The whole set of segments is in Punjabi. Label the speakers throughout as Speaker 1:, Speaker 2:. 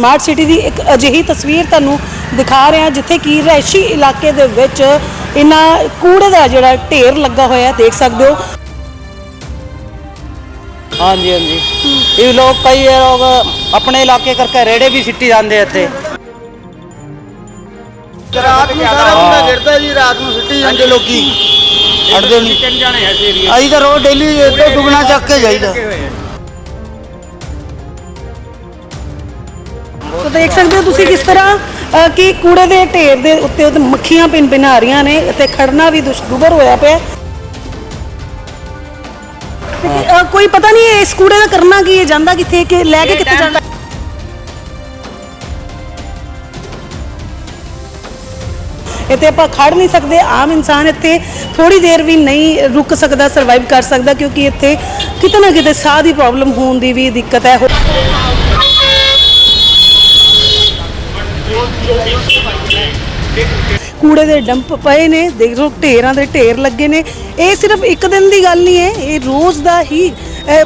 Speaker 1: ਸਮਾਰਟ ਸਿਟੀ ਦੀ ਇੱਕ ਅਜਿਹੀ ਤਸਵੀਰ ਤੁਹਾਨੂੰ ਦਿਖਾ ਰਹੇ ਹਾਂ ਜਿੱਥੇ ਕਿ ਰੈਸ਼ੀ ਇਲਾਕੇ ਦੇ ਵਿੱਚ ਇਹਨਾਂ ਕੂੜੇ ਦਾ ਜਿਹੜਾ ਢੇਰ ਲੱਗਾ ਹੋਇਆ ਦੇਖ ਸਕਦੇ ਹੋ।
Speaker 2: ਹਾਂਜੀ ਹਾਂਜੀ। ਇਹ ਲੋਕ ਕਈ ਲੋਕ ਆਪਣੇ ਇਲਾਕੇ ਕਰਕੇ ਰੇੜੇ ਵੀ ਸਿੱਟੀ ਜਾਂਦੇ ਇੱਥੇ।
Speaker 3: ਰਾਤ ਨੂੰ ਸਾਰਾ ਬੰਦਾ ਗਿਰਦਾ ਜੀ ਰਾਤ ਨੂੰ ਸਿੱਟੀ ਜਾਂਦੇ ਲੋਕੀ। ਅੜਦੇ ਨਹੀਂ ਚੱਕ ਕੇ ਜਾਈਦਾ।
Speaker 1: ਦੇਖ ਸਕਦੇ ਹੋ ਤੁਸੀਂ ਕਿਸ ਤਰ੍ਹਾਂ ਅ, ਕਿ ਕੂੜੇ ਦੇ ਢੇਰ ਦੇ ਉੱਤੇ ਉੱਤੇ ਮੱਖੀਆਂ ਪਿੰਨ ਪਿੰਨ ਆ ਰਹੀਆਂ ਨੇ ਤੇ ਖੜਨਾ ਵੀ ਦੁਸ਼ਦੁਬਰ ਹੋਇਆ ਪਿਆ ਹੈ। ਤੇ ਅ, ਕੋਈ ਪਤਾ ਨਹੀਂ ਇਸ ਕੂੜੇ ਦਾ ਕਰਨਾ ਕੀ ਹੈ ਜਾਂਦਾ ਕਿੱਥੇ ਕਿ ਲੈ ਕੇ ਕਿੱਥੇ ਜਾਂਦਾ ਇੱਥੇ ਆਪਾਂ ਖੜ ਨਹੀਂ ਸਕਦੇ ਆਮ ਇਨਸਾਨ ਇੱਥੇ ਥੋੜੀ ਦੇਰ ਵੀ ਨਹੀਂ ਰੁਕ ਸਕਦਾ ਸਰਵਾਈਵ ਕਰ ਸਕਦਾ ਕਿਉਂਕਿ ਇੱਥੇ ਕਿਤੇ ਨਾ ਕਿਤੇ ਸਾਹ ਦੀ ਪ੍ਰੋਬਲਮ ਹੋਣ ਦੀ ਵੀ ਦਿੱਕਤ ਹੈ ਕੂੜੇ ਦੇ ਡੰਪ ਪਏ ਨੇ, ਦੇਖ ਲਓ ਢੇਰਾਂ ਦੇ ਢੇਰ ਲੱਗੇ ਨੇ। ਇਹ ਸਿਰਫ ਇੱਕ ਦਿਨ ਦੀ ਗੱਲ ਨਹੀਂ ਹੈ, ਇਹ ਰੋਜ਼ ਦਾ ਹੀ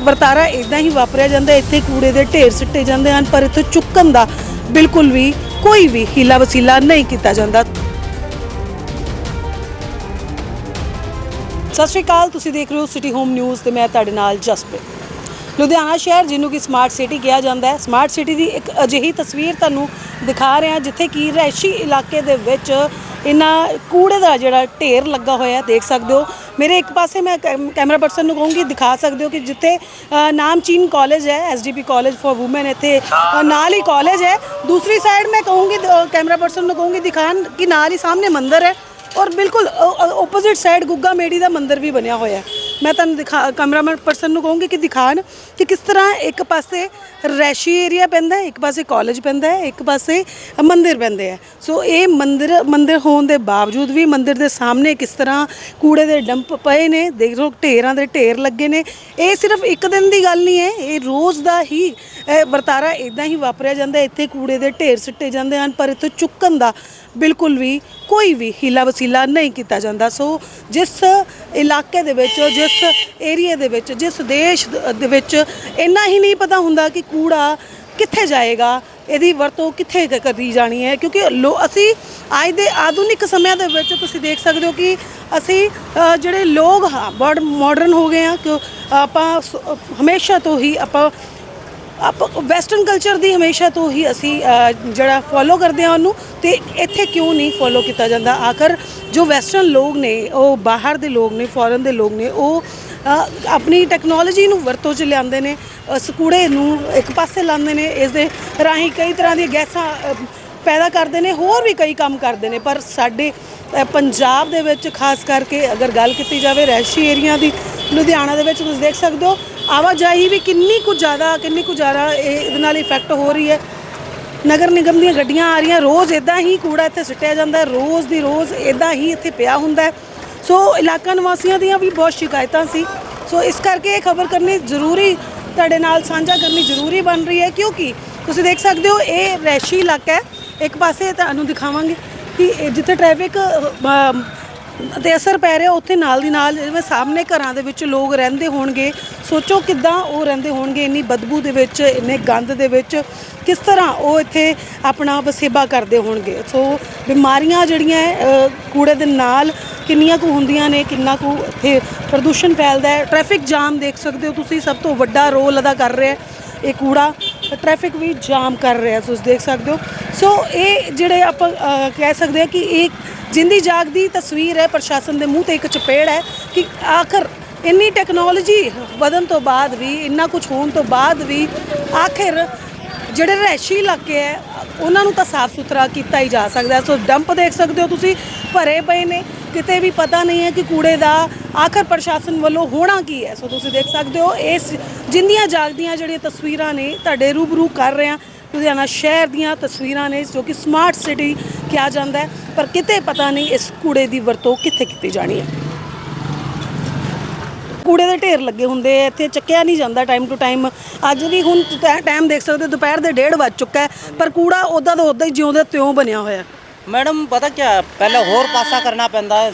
Speaker 1: ਵਰਤਾਰਾ ਇਦਾਂ ਹੀ ਵਾਪਰਿਆ ਜਾਂਦਾ, ਇੱਥੇ ਕੂੜੇ ਦੇ ਢੇਰ ਸਿੱਟੇ ਜਾਂਦੇ ਹਨ, ਪਰ ਇੱਥੇ ਚੁੱਕਣ ਦਾ ਬਿਲਕੁਲ ਵੀ ਕੋਈ ਵੀ ਹੀਲਾ ਵਸੀਲਾ ਨਹੀਂ ਕੀਤਾ ਜਾਂਦਾ। ਸਤਿ ਸ਼੍ਰੀ ਅਕਾਲ, ਤੁਸੀਂ ਦੇਖ ਰਹੇ ਹੋ ਸਿਟੀ ਹੋਮ ਨਿਊਜ਼ ਤੇ ਮੈਂ ਤੁਹਾਡੇ ਨਾਲ ਜਸਪ੍ਰੀਤ। ਲੁਧਿਆਣਾ ਸ਼ਹਿਰ, ਜਿਹਨੂੰ ਕਿ ਸਮਾਰਟ ਸਿਟੀ ਕਿਹਾ ਜਾਂਦਾ ਹੈ ਸਮਾਰਟ ਸਿਟੀ ਦੀ ਇੱਕ ਅਜਿਹੀ ਤਸਵੀਰ ਤੁਹਾਨੂੰ ਦਿਖਾ ਰਹੇ ਹਾਂ ਜਿੱਥੇ ਕਿ ਰਹਿਸ਼ੀ ਇਲਾਕੇ ਦੇ ਵਿੱਚ ਇਹਨਾਂ ਕੂੜੇ ਦਾ ਜਿਹੜਾ ਢੇਰ ਲੱਗਾ ਹੋਇਆ ਦੇਖ ਸਕਦੇ ਹੋ। ਮੇਰੇ ਇੱਕ ਪਾਸੇ ਮੈਂ ਕੈਮ- ਕੈਮਰਾ ਪਰਸਨ ਨੂੰ ਕਹੂੰਗੀ, ਦਿਖਾ ਸਕਦੇ ਹੋ ਕਿ ਜਿੱਥੇ ਨਾਮਚੀਨ ਕਾਲਜ ਹੈ ਐਸਡੀਪੀ ਕਾਲਜ ਫॉर ਔਮਨ ਇੱਥੇ ਨਾਲ ਹੀ ਕਾਲਜ ਹੈ। ਦੂਸਰੀ ਸਾਈਡ ਮੈਂ ਕਹੂੰਗੀ ਕੈਮਰਾ ਪਰਸਨ ਨੂੰ ਕਹੂੰਗੀ ਦਿਖਾਣ ਕਿ ਨਾਲ ਹੀ ਸਾਹਮਣੇ ਮੰਦਿਰ ਹੈ ਔਰ ਬਿਲਕੁਲ ਆਪੋਜ਼ਿਟ ਸਾਈਡ ਗੁੱਗਾ ਮੇੜੀ ਦਾ ਮੰਦਿਰ ਵੀ ਬਣਿਆ ਹੋਇਆ ਹੈ। ਮੈਂ ਤੁਹਾਨੂੰ ਦਿਖਾ ਕੈਮਰਾਮੈਨ ਪਰਸਨ ਨੂੰ ਕਹੂੰਗੀ ਕਿ ਦਿਖਾਣ ਕਿ ਕਿਸ ਤਰ੍ਹਾਂ ਇੱਕ ਪਾਸੇ ਰੈਸ਼ੀ ਏਰੀਆ ਪੈਂਦਾ ਹੈ, ਇੱਕ ਪਾਸੇ ਕਾਲਜ ਪੈਂਦਾ ਹੈ, ਇੱਕ ਪਾਸੇ ਮੰਦਿਰ ਪੈਂਦੇ ਆ ਸੋ ਇਹ ਮੰਦਿਰ ਮੰਦਿਰ ਹੋਣ ਦੇ ਬਾਵਜੂਦ ਵੀ ਮੰਦਿਰ ਦੇ ਸਾਹਮਣੇ ਕਿਸ ਤਰ੍ਹਾਂ ਕੂੜੇ ਦੇ ਡੰਪ ਪਏ ਨੇ, ਦੇਖ ਲਓ ਢੇਰਾਂ ਦੇ ਢੇਰ ਲੱਗੇ ਨੇ। ਇਹ ਸਿਰਫ ਇੱਕ ਦਿਨ ਦੀ ਗੱਲ ਨਹੀਂ ਹੈ, ਇਹ ਰੋਜ਼ ਦਾ ਹੀ ਵਰਤਾਰਾ ਇਦਾਂ ਹੀ ਵਾਪਰਿਆ ਜਾਂਦਾ ਇੱਥੇ ਕੂੜੇ ਦੇ ਢੇਰ ਸਿੱਟੇ ਜਾਂਦੇ ਹਨ, ਪਰ ਇੱਥੋਂ ਚੁੱਕਣ ਦਾ ਬਿਲਕੁਲ ਵੀ ਕੋਈ ਵੀ ਹੀਲਾ ਵਸੀਲਾ ਨਹੀਂ ਕੀਤਾ ਜਾਂਦਾ। ਸੋ ਜਿਸ ਇਲਾਕੇ ਦੇ ਵਿੱਚ, ਜਿਸ ਏਰੀਆ ਦੇ ਵਿੱਚ, ਜਿਸ ਦੇਸ਼ ਦੇ ਵਿੱਚ ਇੰਨਾ ਹੀ ਨਹੀਂ ਪਤਾ ਹੁੰਦਾ ਕਿ ਕੂੜਾ ਕਿੱਥੇ ਜਾਏਗਾ? ਇਹਦੀ ਵਰਤੋਂ ਕਿੱਥੇ ਕਰੀ ਜਾਣੀ ਹੈ? ਕਿਉਂਕਿ ਲੋ, ਅਸੀਂ ਅੱਜ ਦੇ ਆਧੁਨਿਕ ਸਮਿਆਂ ਦੇ ਵਿੱਚ ਤੁਸੀਂ ਦੇਖ ਸਕਦੇ ਹੋ ਕਿ ਅਸੀਂ ਜਿਹੜੇ ਲੋਕ ਹਾਂ, ਬੜ ਮਾਡਰਨ ਹੋ ਗਏ ਆ ਕਿ ਆਪਾਂ ਹਮੇਸ਼ਾ ਤੋਂ ਹੀ ਆਪਾਂ, ਆਪ ਵੈਸਟਰਨ ਕਲਚਰ ਦੀ ਹਮੇਸ਼ਾ ਤੋਂ ਹੀ ਅਸੀਂ ਜਿਹੜਾ ਫੋਲੋ ਕਰਦੇ ਆ ਉਹਨੂੰ, ਤੇ ਇੱਥੇ ਕਿਉਂ ਨਹੀਂ ਫੋਲੋ ਕੀਤਾ ਜਾਂਦਾ? ਆਖਰ ਜੋ ਵੈਸਟਰਨ ਲੋਕ ਨੇ, ਉਹ ਬਾਹਰ ਦੇ ਲੋਕ ਨੇ ਫੋਰਨ ਦੇ ਲੋਕ ਨੇ, ਉਹ ਆਪਣੀ ਟੈਕਨੋਲੋਜੀ ਨੂੰ ਵਰਤੋਂ 'ਚ ਲਿਆਉਂਦੇ ਨੇ ਉਸ ਨੂੰ ਇੱਕ ਪਾਸੇ ਲਾਉਂਦੇ ਨੇ ਇਸ ਦੇ ਰਾਹੀਂ ਕਈ ਤਰ੍ਹਾਂ ਦੀਆਂ ਗੈਸਾਂ ਪੈਦਾ ਕਰਦੇ ਨੇ, ਹੋਰ ਵੀ ਕਈ ਕੰਮ ਕਰਦੇ ਨੇ, ਪਰ ਸਾਡੇ ਪੰਜਾਬ ਦੇ ਵਿੱਚ ਖਾਸ ਕਰਕੇ ਅਗਰ ਗੱਲ ਕੀਤੀ ਜਾਵੇ ਰਹਿਸ਼ੀ ਏਰੀਆ ਦੀ, ਲੁਧਿਆਣਾ ਦੇ ਵਿੱਚ ਤੁਸੀਂ ਦੇਖ ਸਕਦੇ ਹੋ, ਆਵਾਜਾਈ ਵੀ ਕਿੰਨੀ ਕੁ ਜ਼ਿਆਦਾ, ਕਿੰਨੀ ਕੁ ਜ਼ਿਆਦਾ ਇਹ ਇਹਦੇ ਨਾਲ ਇਫੈਕਟ ਹੋ ਰਹੀ ਹੈ। ਨਗਰ ਨਿਗਮ ਦੀਆਂ ਗੱਡੀਆਂ ਆ ਰਹੀਆਂ, ਰੋਜ਼ ਇਦਾਂ ਹੀ ਕੂੜਾ ਇੱਥੇ ਸੁੱਟਿਆ ਜਾਂਦਾ, ਰੋਜ਼ ਦੀ ਰੋਜ਼ ਇਦਾਂ ਹੀ ਇੱਥੇ ਪਿਆ ਹੁੰਦਾ ਹੈ। ਸੋ ਇਲਾਕਾ ਨਿਵਾਸੀਆਂ ਦੀਆਂ ਵੀ ਬਹੁਤ ਸ਼ਿਕਾਇਤਾਂ ਸੀ। ਸੋ ਇਸ ਕਰਕੇ ਇਹ ਖਬਰ ਕਰਨੀ ਜ਼ਰੂਰੀ, ਤੁਹਾਡੇ ਨਾਲ ਸਾਂਝਾ ਕਰਨੀ ਜ਼ਰੂਰੀ ਬਣ ਰਹੀ ਹੈ, ਕਿਉਂਕਿ ਤੁਸੀਂ ਦੇਖ ਸਕਦੇ ਹੋ, ਇਹ ਰੈਸ਼ੀ ਇਲਾਕਾ ਹੈ। ਇੱਕ ਪਾਸੇ ਤੁਹਾਨੂੰ ਦਿਖਾਵਾਂਗੇ ਕਿ ਜਿੱਥੇ ਟ੍ਰੈਫਿਕ ਤੇ ਅਸਰ ਪੈ ਰਿਹਾ ਉੱਥੇ ਨਾਲ ਦੀ ਨਾਲ, ਜਿਵੇਂ ਸਾਹਮਣੇ ਘਰਾਂ ਦੇ ਵਿੱਚ ਲੋਕ ਰਹਿੰਦੇ ਹੋਣਗੇ, ਸੋਚੋ ਕਿੱਦਾਂ ਉਹ ਰਹਿੰਦੇ ਹੋਣਗੇ, ਇੰਨੀ ਬਦਬੂ ਦੇ ਵਿੱਚ, ਇੰਨੇ ਗੰਦ ਦੇ ਵਿੱਚ, ਕਿਸ ਤਰ੍ਹਾਂ ਉਹ ਇੱਥੇ ਆਪਣਾ ਵਸੇਬਾ ਕਰਦੇ ਹੋਣਗੇ? ਸੋ ਬਿਮਾਰੀਆਂ ਜਿਹੜੀਆਂ ਕੂੜੇ ਦੇ ਨਾਲ ਕਿੰਨੀਆਂ ਕੁ ਹੁੰਦੀਆਂ ਨੇ, ਕਿੰਨਾ ਕੁ ਇੱਥੇ ਪ੍ਰਦੂਸ਼ਣ ਫੈਲਦਾ ਹੈ। ਟ੍ਰੈਫਿਕ ਜਾਮ ਦੇਖ ਸਕਦੇ ਹੋ ਤੁਸੀਂ, ਸਭ ਤੋਂ ਵੱਡਾ ਰੋਲ ਅਦਾ ਕਰ ਰਿਹਾ ਹੈ ਇਹ ਕੂੜਾ। ਟ੍ਰੈਫਿਕ ਵੀ ਜਾਮ ਕਰ ਰਿਹਾ, ਤੁਸੀਂ ਦੇਖ ਸਕਦੇ ਹੋ। ਸੋ ਇਹ ਜਿਹੜੇ ਆਪਾਂ ਕਹਿ ਸਕਦੇ ਹਾਂ ਕਿ ਇਹ ਜਿੰਦੀ ਜਾਗਦੀ ਤਸਵੀਰ ਹੈ, ਪ੍ਰਸ਼ਾਸਨ ਦੇ ਮੂੰਹ ਤੇ ਇੱਕ ਚਪੇੜ ਹੈ ਕਿ ਆਖਰ ਇੰਨੀ ਟੈਕਨੋਲੋਜੀ ਵਧਣ ਤੋਂ ਬਾਅਦ ਵੀ, ਇੰਨਾ ਕੁਝ ਹੋਣ ਤੋਂ ਬਾਅਦ ਵੀ ਆਖਿਰ ਜਿਹੜੇ ਰਹਿਸ਼ੀ ਇਲਾਕੇ ਹੈ, ਉਹਨਾਂ ਨੂੰ ਤਾਂ ਸਾਫ਼ ਸੁਥਰਾ ਕੀਤਾ ਹੀ ਜਾ ਸਕਦਾ ਸੋ ਡੰਪ ਦੇਖ ਸਕਦੇ ਹੋ ਤੁਸੀਂ, ਭਰੇ ਪਏ ਨੇ। ਕਿਤੇ ਵੀ ਪਤਾ ਨਹੀਂ ਹੈ ਕਿ ਕੂੜੇ ਦਾ ਆਖਰ ਪ੍ਰਸ਼ਾਸਨ ਵੱਲੋਂ ਹੋਣਾ ਕੀ ਹੈ। ਸੋ ਤੁਸੀਂ ਦੇਖ ਸਕਦੇ ਹੋ, ਇਸ ਜਿੰਦੀਆਂ ਜਾਗਦੀਆਂ ਜਿਹੜੀਆਂ ਤਸਵੀਰਾਂ ਨੇ, ਤੁਹਾਡੇ ਰੂਬਰੂ ਕਰ ਰਹੇ ਹਾਂ। ਲੁਧਿਆਣਾ ਸ਼ਹਿਰ ਦੀਆਂ ਤਸਵੀਰਾਂ ਨੇ ਜੋ ਕਿ ਸਮਾਰਟ ਸਿਟੀ ਕਿਹਾ ਜਾਂਦਾ ਹੈ ਪਰ ਕਿਤੇ ਪਤਾ ਨਹੀਂ ਇਸ ਕੂੜੇ ਦੀ ਵਰਤੋਂ ਕਿੱਥੇ ਕੀਤੀ ਜਾਣੀ ਹੈ। ਕੂੜੇ ਦੇ ਢੇਰ ਲੱਗੇ ਹੁੰਦੇ ਆ ਇੱਥੇ ਚੱਕਿਆ ਨਹੀਂ ਜਾਂਦਾ ਟਾਈਮ ਟੂ ਟਾਈਮ ਅੱਜ ਵੀ ਹੁਣ ਟਾਈਮ ਦੇਖ ਸਕਦੇ ਦੁਪਹਿਰ ਦੇ 1:30 ਵੱਜ ਚੁੱਕਾ ਹੈ ਪਰ ਕੂੜਾ ਉਦਾਂ ਦਾ ਉਦਾਂ ਹੀ ਜਿਉਂ ਦਾ ਤਿਉਂ ਬਣਿਆ ਹੋਇਆ ਹੈ।
Speaker 2: ਮੈਡਮ ਪਤਾ ਕੀ? ਪਹਿਲੇ ਹੋਰ ਪਾਸਾ ਕਰਨਾ ਪੈਂਦਾ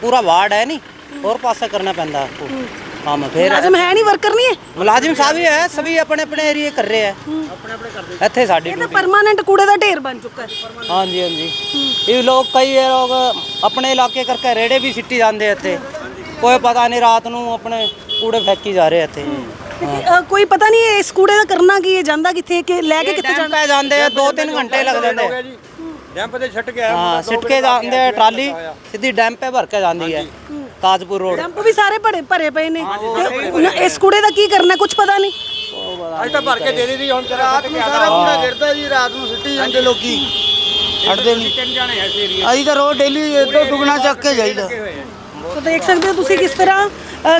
Speaker 2: ਪੂਰਾ ਵਾਰਡ ਹੈ ਨਹੀਂ ਹੋਰ ਪਾਸਾ ਕਰਨਾ ਪੈਂਦਾ। हाँ मैं फिर
Speaker 1: ਮੁਲਾਜ਼ਮ ਹੈ ਨਹੀਂ ਵਰਕਰ ਨਹੀਂ ਹੈ?
Speaker 2: ਮੁਲਾजिम साहब ही है सभी अपने अपने एरिए कर रहे हैं ਇੱਥੇ ਸਾਡੀ
Speaker 1: ਇਹ ਤਾਂ ਪਰਮਾਨੈਂਟ ਕੂੜੇ ਦਾ ਢੇਰ ਬਣ ਚੁੱਕਾ ਹੈ।
Speaker 2: हाँ जी हाँ जी ये लोग कई ये लोग अपने इलाके करके रेड़े भी सिटी जाते हैं इतने कोई पता ਨੂੰ अपने कूड़े फेंकी जा रहे
Speaker 1: हैं इतने ਕੋਈ ਪਤਾ ਨਹੀਂ ਇਸ ਕੂੜੇ ਦਾ ਕਰਨਾ ਕੀ ਹੈ ਜਾਂਦਾ ਕਿੱਥੇ ਕਿ ਲੈ ਕੇ ਕਿੱਥੇ
Speaker 2: ਜਾਂਦਾ? ਪੈ ਜਾਂਦੇ ਆ 2-3 ਘੰਟੇ ਲੱਗ ਜਾਂਦੇ ਆ।
Speaker 3: ਡੈਂਪ ਤੇ ਛੱਟ ਗਿਆ
Speaker 2: ਹਾਂ ਸਿੱਟ ਕੇ ਜਾਂਦੇ ਆ ਟਰਾਲੀ ਸਿੱਧੀ ਡੈਮ 'ਤੇ ਭਰ ਕੇ ਜਾਂਦੀ ਹੈ। ਤਾਜਪੁਰ ਰੋਡ।
Speaker 1: ਡੰਪ ਵੀ ਸਾਰੇ ਭਰੇ ਭਰੇ ਪਏ ਨੇ। ਤੇ ਇਸ ਕੂੜੇ ਦਾ ਕੀ ਕਰਨਾ ਕੁਝ ਪਤਾ ਨਹੀਂ।
Speaker 3: ਅੱਜ ਤਾਂ ਭਰ ਕੇ ਦੇ ਦਿੱਤੀ ਹੁਣ ਰਾਤ ਨੂੰ ਸਾਰਾ ਕੂੜਾ ਗਿਰਦਾ ਜੀ ਰਾਤ ਨੂੰ ਸਿੱਟੀ ਜਾਂਦੇ ਲੋਕੀ। ਛੱਡਦੇ ਨਹੀਂ।
Speaker 4: ਤਿੰਨ ਜਾਣੇ ਐਸੇ ਏਰੀਆ
Speaker 3: ਅਸੀਂ ਤਾਂ ਰੋਜ਼ ਡੇਲੀ ਇਦੋਂ ਦੁਗਣਾ ਚੱਕ ਕੇ ਜਾਈਦਾ।
Speaker 1: ਤਾਂ ਦੇਖ ਸਕਦੇ ਹੋ ਤੁਸੀਂ ਕਿਸ ਤਰ੍ਹਾਂ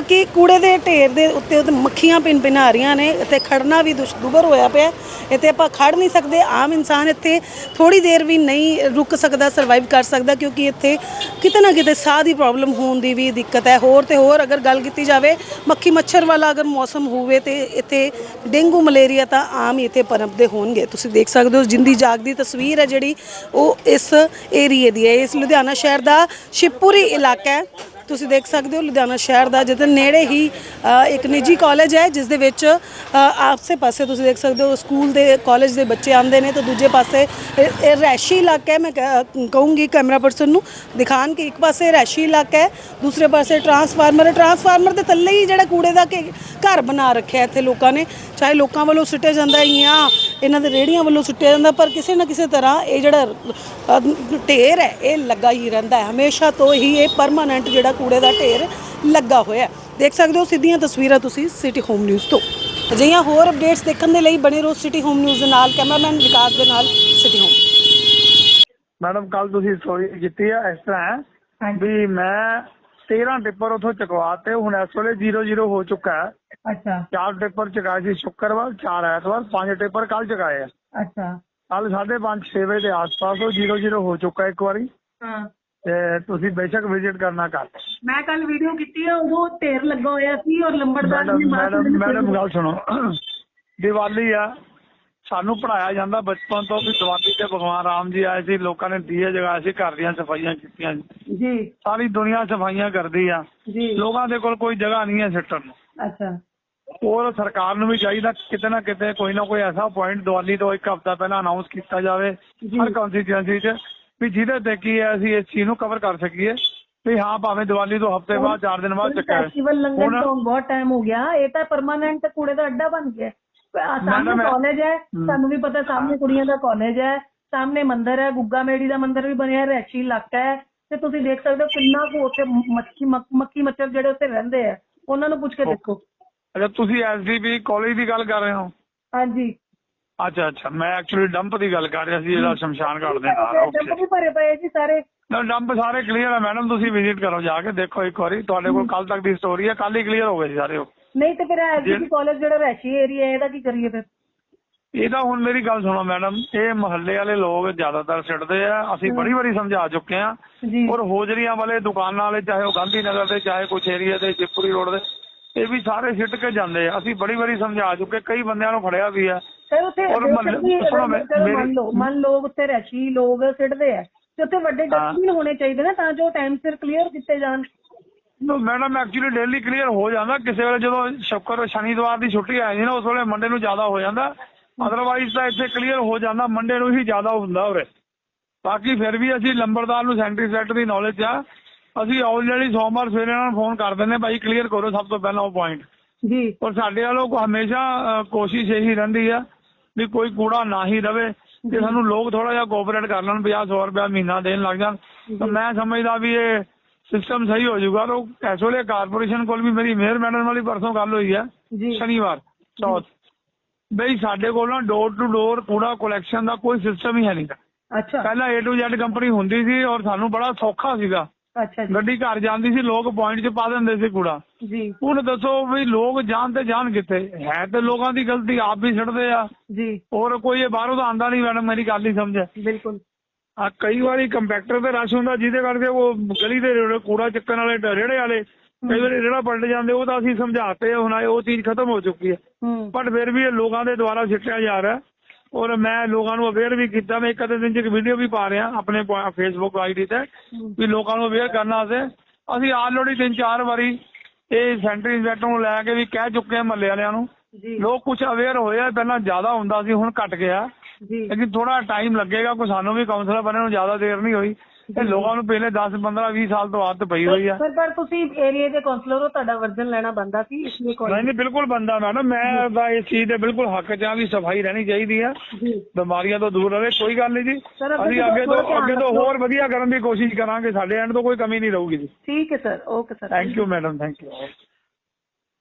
Speaker 1: ਕਿ ਕੂੜੇ ਦੇ ਢੇਰ ਦੇ ਉੱਤੇ ਉਹ ਮੱਖੀਆਂ ਪਿੰਨ ਪਿੰਨ ਆ ਰਹੀਆਂ ਨੇ, ਇੱਥੇ ਖੜਨਾ ਵੀ ਦੁਸ਼- ਹੋਇਆ ਪਿਆ। ਇੱਥੇ ਆਪਾਂ ਖੜ ਨਹੀਂ ਸਕਦੇ, ਆਮ ਇਨਸਾਨ ਇੱਥੇ ਥੋੜੀ ਦੇਰ ਵੀ ਨਹੀਂ ਰੁਕ ਸਕਦਾ ਸਰਵਾਈਵ ਕਰ ਸਕਦਾ, ਕਿਉਂਕਿ ਇੱਥੇ ਕਿਤੇ ਨਾ ਕਿਤੇ ਸਾਹ ਦੀ ਪ੍ਰੋਬਲਮ ਹੋਣ ਦੀ ਵੀ ਦਿੱਕਤ ਹੈ। ਹੋਰ ਤੇ ਹੋਰ ਅਗਰ ਗੱਲ ਕੀਤੀ ਜਾਵੇ, ਮੱਖੀ ਮੱਛਰ ਵਾਲਾ ਅਗਰ ਮੌਸਮ ਹੋਵੇ ਤੇ ਇੱਥੇ ਡੇਂਗੂ, ਮਲੇਰੀਆ ਤਾਂ ਆਮ ਹੀ ਇੱਥੇ ਪਨਪਦੇ ਹੋਣਗੇ। ਤੁਸੀਂ ਦੇਖ ਸਕਦੇ ਹੋ ਜਿੰਦੀ ਜਾਗਦੀ ਤਸਵੀਰ ਹੈ ਜਿਹੜੀ, ਉਹ ਇਸ ਏਰੀਏ ਦੀ ਹੈ। ਇਸ ਲੁਧਿਆਣਾ ਸ਼ਹਿਰ ਦਾ ਸ਼ਿਵਪੁਰੀ ਇਲਾਕਾ ਹੈ। ਤੁਸੀਂ ਦੇਖ ਸਕਦੇ ਹੋ ਲੁਧਿਆਣਾ ਸ਼ਹਿਰ ਦਾ ਜਿਹਦੇ ਨੇੜੇ ਹੀ ਇੱਕ ਨਿੱਜੀ ਕਾਲਜ ਹੈ ਜਿਸ ਦੇ ਵਿੱਚ ਅ, ਆਪਸੇ ਪਾਸੇ ਤੁਸੀਂ ਦੇਖ ਸਕਦੇ ਹੋ ਸਕੂਲ ਦੇ ਕਾਲਜ ਦੇ ਬੱਚੇ ਆਉਂਦੇ ਨੇ ਤੇ ਦੂਜੇ ਪਾਸੇ ਇਹ ਰੈਸ਼ੀ ਇਲਾਕਾ ਹੈ ਮੈਂ ਕਹਿ- ਕਹੂੰਗੀ ਕੈਮਰਾ ਪਰਸਨ ਨੂੰ ਦਿਖਾਣ ਕਿ ਇੱਕ ਪਾਸੇ ਰੈਸ਼ੀ ਇਲਾਕਾ ਹੈ ਦੂਸਰੇ ਪਾਸੇ ਟਰਾਂਸਫਾਰਮਰ ਹੈ। ਟਰਾਂਸਫਾਰਮਰ ਦੇ ਥੱਲੇ ਹੀ ਜਿਹੜਾ ਕੂੜੇ ਦਾ ਕਿ- ਘਰ ਬਣਾ ਰੱਖਿਆ ਇੱਥੇ ਲੋਕਾਂ ਨੇ ਚਾਹੇ ਲੋਕਾਂ ਵੱਲੋਂ ਸੁੱਟਿਆ ਜਾਂਦਾ ਹੈ ਜਾਂ ਇਹਨਾਂ ਦੇ ਰੇੜੀਆਂ ਵੱਲੋਂ ਸੁੱਟਿਆ ਜਾਂਦਾ ਪਰ ਕਿਸੇ ਨਾ ਕਿਸੇ ਤਰ੍ਹਾਂ ਇਹ ਜਿਹੜਾ ਢੇਰ ਹੈ ਇਹ ਲੱਗਾ ਹੀ ਰਹਿੰਦਾ ਹੈ। ਹਮੇਸ਼ਾ ਤੋਂ ਹੀ ਇਹ ਪਰਮਾਨੈਂਟ ਜਿਹੜਾ ਕੂੜੇ ਦਾ ਢੇਰ ਲੱਗਾ ਹੋਇਆ ਹੈ। ਦੇਖ ਸਕਦੇ ਹੋ ਸਿੱਧੀਆਂ ਤਸਵੀਰਾਂ ਤੁਸੀਂ ਸਿਟੀ ਹੋਮ ਨਿਊਜ਼ ਤੋਂ। ਅਜਿਹੀਆਂ ਹੋਰ ਅਪਡੇਟਸ ਦੇਖਣ ਦੇ ਲਈ ਬਣੇ ਰਹੋ ਸਿਟੀ ਹੋਮ ਨਿਊਜ਼ ਦੇ ਨਾਲ ਕੈਮਰਾਮੈਨ ਵਿਕਾਸ ਦੇ ਨਾਲ ਸਿਟੀ ਹੋਮ।
Speaker 5: ਮੈਡਮ ਕੱਲ ਤੁਸੀਂ ਸਟੋਰੀ ਕੀਤੀ ਆ ਇਸ ਤਰ੍ਹਾਂ ਹੈ ਵੀ ਮੈਂ 13 ਟਿੱਪਰ ਉਥੋਂ ਚਕਵਾਤੇ ਹੁਣ ਇਸ ਵੇਲੇ 00 ਹੋ ਚੁੱਕਾ ਹੈ।
Speaker 6: ਅੱਛਾ।
Speaker 5: ਚਾਰ ਟਿੱਪਰ ਚਕਾਏ ਸੀ ਸ਼ੁੱਕਰਵਾਰ ਚਾਰ ਐਤਵਾਰ ਪੰਜ ਟਿੱਪਰ ਕੱਲ ਚਕਾਏ ਆ।
Speaker 6: ਅੱਛਾ।
Speaker 5: ਕੱਲ 5:30 6 ਵਜੇ ਦੇ ਆਸ-ਪਾਸ ਉਹ 00 ਹੋ ਚੁੱਕਾ ਇੱਕ ਵਾਰੀ।
Speaker 6: ਹਾਂ।
Speaker 5: ਤੇ ਤੁਸੀਂ ਬੇਸ਼ੱਕ ਵਿਜ਼ਿਟ ਕਰਨਾ ਕਰ
Speaker 6: ਮੈਂ ਕੱਲ ਵੀਡੀਓ ਕੀਤੀ ਹੈ ਉਦੋਂ ਢੇਰ ਲੱਗਾ ਹੋਇਆ ਸੀ ਔਰ ਲੰਬੜਦਾਰ
Speaker 5: ਮੈਡਮ ਮੈਡਮ ਗੱਲ ਸੁਣੋ। ਦੀਵਾਲੀ ਆ ਸਾਨੂੰ ਪੜਾਇਆ ਜਾਂਦਾ ਬਚਪਨ ਤੋਂ ਵੀ ਦੀਵਾਲੀ ਤੇ ਭਗਵਾਨ ਰਾਮ ਜੀ ਆਏ ਸੀ ਲੋਕਾਂ ਨੇ ਦੀਏ ਜਗਾਏ ਸੀ ਘਰ ਦੀਆਂ ਸਫਾਈਆਂ ਕੀਤੀਆਂ
Speaker 6: ਜੀ।
Speaker 5: ਸਾਰੀ ਦੁਨੀਆ ਸਫਾਈਆਂ ਕਰਦੀ ਆ।
Speaker 6: ਜੀ।
Speaker 5: ਲੋਕਾਂ ਦੇ ਕੋਲ ਕੋਈ ਜਗ੍ਹਾ ਨਹੀਂ ਹੈ ਸਿੱਟਣ ਨੂੰ।
Speaker 6: ਅੱਛਾ।
Speaker 5: ਔਰ ਸਰਕਾਰ ਨੂੰ ਵੀ ਚਾਹੀਦਾ ਕਿਤੇ ਨਾ ਕਿਤੇ ਕੋਈ ਨਾ ਕੋਈ ਐਸਾ ਪੁਆਇੰਟ ਦੀਵਾਲੀ ਤੋਂ ਇੱਕ ਹਫ਼ਤਾ ਪਹਿਲਾਂ ਅਨਾਉਂਸ ਕੀਤਾ ਜਾਵੇ ਹਰ ਕਨਸਟੀਟਿਊਂਸੀ 'ਚ ਵੀ ਜਿਹਦੇ ਤੇ ਕੀ ਹੈ ਅਸੀਂ ਇਸ ਚੀਜ਼ ਨੂੰ ਕਵਰ ਕਰ ਸਕੀਏ। ਵੀ ਹਾਂ ਭਾਵੇਂ ਦੀਵਾਲੀ ਤੋਂ ਹਫ਼ਤੇ ਬਾਅਦ 4 ਦਿਨ ਬਾਅਦ ਚੱਕਿਆ
Speaker 6: ਫੈਸਟੀਵਲ ਲੰਘਣ ਤੋਂ ਬਹੁਤ ਟਾਈਮ ਹੋ ਗਿਆ। ਇਹ ਤਾਂ ਪਰਮਾਨੈਂਟ ਕੂੜੇ ਦਾ ਅੱਡਾ ਬਣ ਗਿਆ। ਸਾਹਮਣੇ ਕਾਲਜ ਹੈ ਤੁਹਾਨੂੰ ਵੀ ਪਤਾ ਸਾਹਮਣੇ ਕੁੜੀਆਂ ਦਾ ਕਾਲਜ ਹੈ। ਸਾਹਮਣੇ ਮੰਦਿਰ ਹੈ ਗੁੱਗਾ ਮੇੜੀ ਦਾ ਮੰਦਿਰ ਵੀ ਬਣਿਆ ਰੈਸ਼ੀ ਇਲਾਕਾ ਹੈ। ਤੇ ਤੁਸੀਂ ਦੇਖ ਸਕਦੇ ਹੋ ਕਿੰਨਾ ਕੁ ਉੱਥੇ ਮੱਖੀ ਮੱਖ- ਮੱਛਰ ਜਿਹੜੇ ਉੱਥੇ ਰਹਿੰਦੇ ਆ। ਉਹਨਾਂ ਨੂੰ ਪੁੱਛ ਕੇ ਦੇਖੋ।
Speaker 5: ਅੱਛਾ ਤੁਸੀਂ ਐਸਡੀਪੀ ਕਾਲਜ ਦੀ ਗੱਲ ਕਰ ਰਹੇ ਹੋ?
Speaker 6: ਹਾਂਜੀ।
Speaker 5: ਅੱਛਾ ਅੱਛਾ। ਮੈਂ ਐਕਚੁਅਲੀ ਡੰਪ ਦੀ ਗੱਲ ਕਰ ਰਿਹਾ ਸੀ ਜਿਹੜਾ ਸ਼ਮਸ਼ਾਨ ਘਾਟ ਦੇ ਨਾਲ ਓਕੇ
Speaker 6: ਵੀ ਭਰੇ ਪਏ ਜੀ ਸਾਰੇ।
Speaker 5: ਨਾ ਡੰਪ ਸਾਰੇ ਕਲੀਅਰ ਆ ਮੈਡਮ ਤੁਸੀਂ ਵਿਜ਼ਿਟ ਕਰੋ ਜਾ ਕੇ ਦੇਖੋ ਇੱਕ ਵਾਰੀ। ਤੁਹਾਡੇ ਕੋਲ ਕੱਲ ਤੱਕ ਦੀ ਸਟੋਰੀ ਹੈ ਕੱਲ ਹੀ ਕਲੀਅਰ ਹੋ ਗਏ ਸਾਰੇ ਉਹ।
Speaker 6: ਨਹੀਂ ਤੇ ਫਿਰ ਐਸਡੀਪੀ ਕਾਲਜ ਜਿਹੜਾ ਰੈਸ਼ੀ ਏਰੀਆ ਇਹਦਾ ਕੀ ਕਰੀਏ ਫਿਰ?
Speaker 5: ਇਹ ਤਾਂ ਹੁਣ ਮੇਰੀ ਗੱਲ ਸੁਣੋ ਮੈਡਮ ਇਹ ਮਹੱਲੇ ਵਾਲੇ ਲੋਕ ਜ਼ਿਆਦਾਤਰ ਸਿੱਟਦੇ ਆ ਅਸੀਂ ਬੜੀ ਵਾਰੀ ਸਮਝਾ ਚੁੱਕੇ ਆ ਔਰ ਹੋਜਰੀਆਂ ਵਾਲੇ ਦੁਕਾਨਾਂ ਵਾਲੇ ਚਾਹੇ ਉਹ ਗਾਂਧੀ ਨਗਰ ਦੇ ਚਾਹੇ ਕੁਛ ਏਰੀਆ ਦੇ ਜਿਪੂਰੀ ਰੋਡ ਦੇ ਇਹ ਵੀ ਸਾਰੇ ਸਿੱਟ ਕੇ ਜਾਂਦੇ ਆ। ਅਸੀਂ ਬੜੀ ਵਾਰੀ ਸਮਝਾ ਚੁੱਕੇ ਕਈ ਬੰਦਿਆਂ ਨੂੰ ਫੜਿਆ ਵੀ ਆ। ਔਰ
Speaker 6: ਮੰਨ ਲਓ ਮੰਨ ਲਓ ਉੱਥੇ ਰੈਸ਼ੀ ਲੋਕ ਸਿੱਟਦੇ ਆ ਤੇ ਉੱਥੇ ਵੱਡੇ। ਡਸਟਬਿਨ ਹੋਣੇ ਚਾਹੀਦੇ ਨੇ ਤਾਂ ਜੋ ਟਾਈਮ ਸਿਰ ਕਲੀਅਰ ਕੀਤੇ ਜਾਣ।
Speaker 5: ਮੈਡਮ ਐਕਚੁਅਲੀ ਡੇਲੀ ਕਲੀਅਰ ਹੋ ਜਾਂਦਾ। ਕਿਸੇ ਵੇਲੇ ਜਦੋਂ ਸ਼ੁੱਕਰ ਸ਼ਨੀਵਾਰ ਦੀ ਛੁੱਟੀ ਆ ਜਾਂਦੀ ਨਾ ਉਸ ਵੇਲੇ ਮੰਡੇ ਨੂੰ ਜ਼ਿਆਦਾ ਹੋ ਜਾਂਦਾ। ਅਦਰਵਾਈਜ਼ ਤਾਂ ਇੱਥੇ ਕਲੀਅਰ ਹੋ ਜਾਂਦਾ ਮੰਡੇ ਨੂੰ ਹੀ ਜ਼ਿਆਦਾ ਹੁੰਦਾ ਉਰੇ। ਬਾਕੀ ਫਿਰ ਵੀ ਅਸੀਂ ਲੰਬੜਦਾਰ ਨੂੰ ਸੈਂਟਰੀ ਸੈਕਟਰ ਦੀ ਨੌਲੇਜ ਆ। ਅਸੀਂ ਆਲਰੇਡੀ ਸੋਮਵਾਰ ਸਵੇਰੇ ਇਹਨਾਂ ਨੂੰ ਫੋਨ ਕਰ ਦਿੰਦੇ ਭਾਈ ਕਲੀਅਰ ਕਰੋ ਸਭ ਤੋਂ ਪਹਿਲਾਂ ਉਹ ਪੁਆਇੰਟ
Speaker 6: ਜੀ।
Speaker 5: ਔਰ ਸਾਡੇ ਵੱਲੋਂ ਕੋ ਹਮੇਸ਼ਾ ਕੋਸ਼ਿਸ਼ ਇਹੀ ਰਹਿੰਦੀ ਆ ਵੀ ਕੋਈ ਕੂੜਾ ਨਾ ਹੀ ਰਵੇ ਜੇ ਸਾਨੂੰ ਲੋਕ ਥੋੜਾ ਜਿਹਾ ਕੋਆਪਰੇਟ ਕਰ ਲੈਣ 50 100 ਰੁਪਇਆ ਮਹੀਨਾ ਦੇਣ ਲੱਗ ਜਾਣ। ਤਾਂ ਮੈਂ ਸਮਝਦਾ ਵੀ ਇਹ ਸਿਸਟਮ ਸਹੀ ਹੋ ਜਾਊਗਾ। ਲੋ ਇਸ ਵੇਲੇ ਕਾਰਪੋਰੇਸ਼ਨ ਕੋਲ ਵੀ ਮੇਰੀ ਮੇਅਰ ਮੈਡਮ ਵਾਲੀ ਪਰਸੋਂ ਗੱਲ ਹੋਈ ਹੈ ਸ਼ਨੀਵਾਰ ਚੌਥ। ਬਈ ਸਾਡੇ ਕੋਲ ਨਾ ਡੋਰ ਟੂ ਡੋਰ ਕੂੜਾ ਕਲੈਕਸ਼ਨ ਦਾ ਕੋਈ ਸਿਸਟਮ ਹੀ ਹੈ ਨਹੀਂ
Speaker 6: ਅੱਛਾ।
Speaker 5: ਪਹਿਲਾਂ A to Z ਕੰਪਨੀ ਹੁੰਦੀ ਸੀ ਔਰ ਸਾਨੂੰ ਬੜਾ ਸੌਖਾ ਸੀਗਾ।
Speaker 6: ਅੱਛਾ ਜੀ।
Speaker 5: ਗੱਡੀ ਘਰ ਜਾਂਦੀ ਸੀ ਲੋਕ ਪੁਆਇੰਟ 'ਚ ਪਾ ਦਿੰਦੇ ਸੀ ਕੂੜਾ।
Speaker 6: ਜੀ।
Speaker 5: ਹੁਣ ਦੱਸੋ ਵੀ ਲੋਕ ਜਾਣ ਤੇ ਜਾਣ ਕਿੱਥੇ? ਹੈ ਤੇ ਲੋਕਾਂ ਦੀ ਗਲਤੀ ਆਪ ਵੀ ਛੱਡਦੇ ਆ।
Speaker 6: ਜੀ।
Speaker 5: ਹੋਰ ਕੋਈ ਇਹ ਬਾਹਰੋਂ ਤਾਂ ਆਂਦਾ ਨਹੀਂ ਮੈਡਮ ਮੇਰੀ ਗੱਲ ਨਹੀਂ ਸਮਝਿਆ।
Speaker 6: ਬਿਲਕੁਲ।
Speaker 5: ਆ ਕਈ ਵਾਰੀ ਕੰਪੈਕਟਰ ਤੇ ਰਸ਼ ਹੁੰਦਾ ਜਿਹਦੇ ਕਰਕੇ ਉਹ ਗਲੀ ਦੇ ਰੇੜੇ- ਕੂੜਾ ਚੱਕਣ ਵਾਲੇ ਰੇੜੇ ਵਾਲੇ ਕਈ ਵਾਰੀ ਰੇੜਾ ਪਲਟ ਜਾਂਦੇ ਉਹ ਤਾਂ ਅਸੀਂ ਸਮਝਾਤੇ ਹੁਣ ਉਹ ਚੀਜ਼ ਖਤਮ ਹੋ ਚੁੱਕੀ ਹੈ
Speaker 6: ਹੂੰ।
Speaker 5: ਬਟ ਫਿਰ ਵੀ ਇਹ ਲੋਕਾਂ ਦੇ ਦੁਆਰਾ ਸਿੱਟਿਆ ਜਾ ਰਿਹਾ। ਔਰ ਮੈਂ ਲੋਕਾਂ ਨੂੰ ਅਵੇਅਰ ਵੀ ਕੀਤਾ ਮੈਂ ਇੱਕ ਅੱਧੇ ਦਿਨ ਚ ਇੱਕ ਵੀਡੀਓ ਵੀ ਪਾ ਰਿਹਾ ਆਪਣੇ ਫੇਸਬੁੱਕ ਆਈਡੀ ਤੇ ਵੀ ਲੋਕਾਂ ਨੂੰ ਅਵੇਅਰ ਕਰਨਾ ਅਸੀਂ ਅਸੀਂ ਆਲਰੇਡੀ ਤਿੰਨ ਚਾਰ ਵਾਰੀ ਇਹ ਸੈਂਟਰੀ ਇੰਸਪੈਕਟਰ ਨੂੰ ਲੈ ਕੇ ਵੀ ਕਹਿ ਚੁੱਕੇ ਆ ਮਹੱਲੇ ਵਾਲਿਆਂ ਨੂੰ। ਲੋਕ ਕੁਝ ਅਵੇਅਰ ਹੋਏ ਆ ਪਹਿਲਾਂ ਜ਼ਿਆਦਾ ਹੁੰਦਾ ਸੀ ਹੁਣ ਘਟ ਗਿਆ।
Speaker 6: ਜੀ।
Speaker 5: ਲੇਕਿਨ ਥੋੜਾ ਟਾਈਮ ਲੱਗੇਗਾ ਕੋਈ ਸਾਨੂੰ ਵੀ ਕਾਉਂਸਲਰ ਬਣਨ ਨੂੰ ਜ਼ਿਆਦਾ ਦੇਰ ਨਹੀਂ ਹੋਈ। ਇਹ ਲੋਕਾਂ ਨੂੰ ਪਹਿਲੇ 10 15 20 ਸਾਲ ਤੋਂ ਆਦਤ ਪਈ ਹੋਈ ਆ।
Speaker 6: ਪਰ ਪਰ ਤੁਸੀਂ ਏਰੀਆ ਦੇ ਕਾਉਂਸਲਰ ਹੋ ਤੁਹਾਡਾ ਵਰਜਨ ਲੈਣਾ ਬੰਦਾ ਸੀ ਇਸ ਲਈ
Speaker 5: ਨਹੀਂ
Speaker 6: ਕਾਲ
Speaker 5: ਨਹੀਂ ਬਿਲਕੁਲ ਬੰਦਾ ਮੈਡਮ ਮੈਂ ਤਾਂ ਇਸ ਚੀਜ਼ ਦੇ ਬਿਲਕੁਲ ਹੱਕ ਚ ਆ ਵੀ ਸਫ਼ਾਈ ਰਹਿਣੀ ਚਾਹੀਦੀ ਆ। ਬਿਮਾਰੀਆਂ ਤੋਂ ਦੂਰ ਰਹੇ ਕੋਈ ਗੱਲ ਨਹੀਂ ਜੀ। ਅਸੀਂ ਅੱਗੇ ਤੋਂ ਅੱਗੇ ਤੋਂ ਹੋਰ ਵਧੀਆ ਕਰਨ ਦੀ ਕੋਸ਼ਿਸ਼ ਕਰਾਂਗੇ ਸਾਡੇ ਐਂਡ ਤੋਂ ਕੋਈ ਕਮੀ ਨਹੀਂ ਰਹੂਗੀ ਜੀ।
Speaker 6: ਠੀਕ ਹੈ sir. Okay sir.
Speaker 5: Thank you madam thank you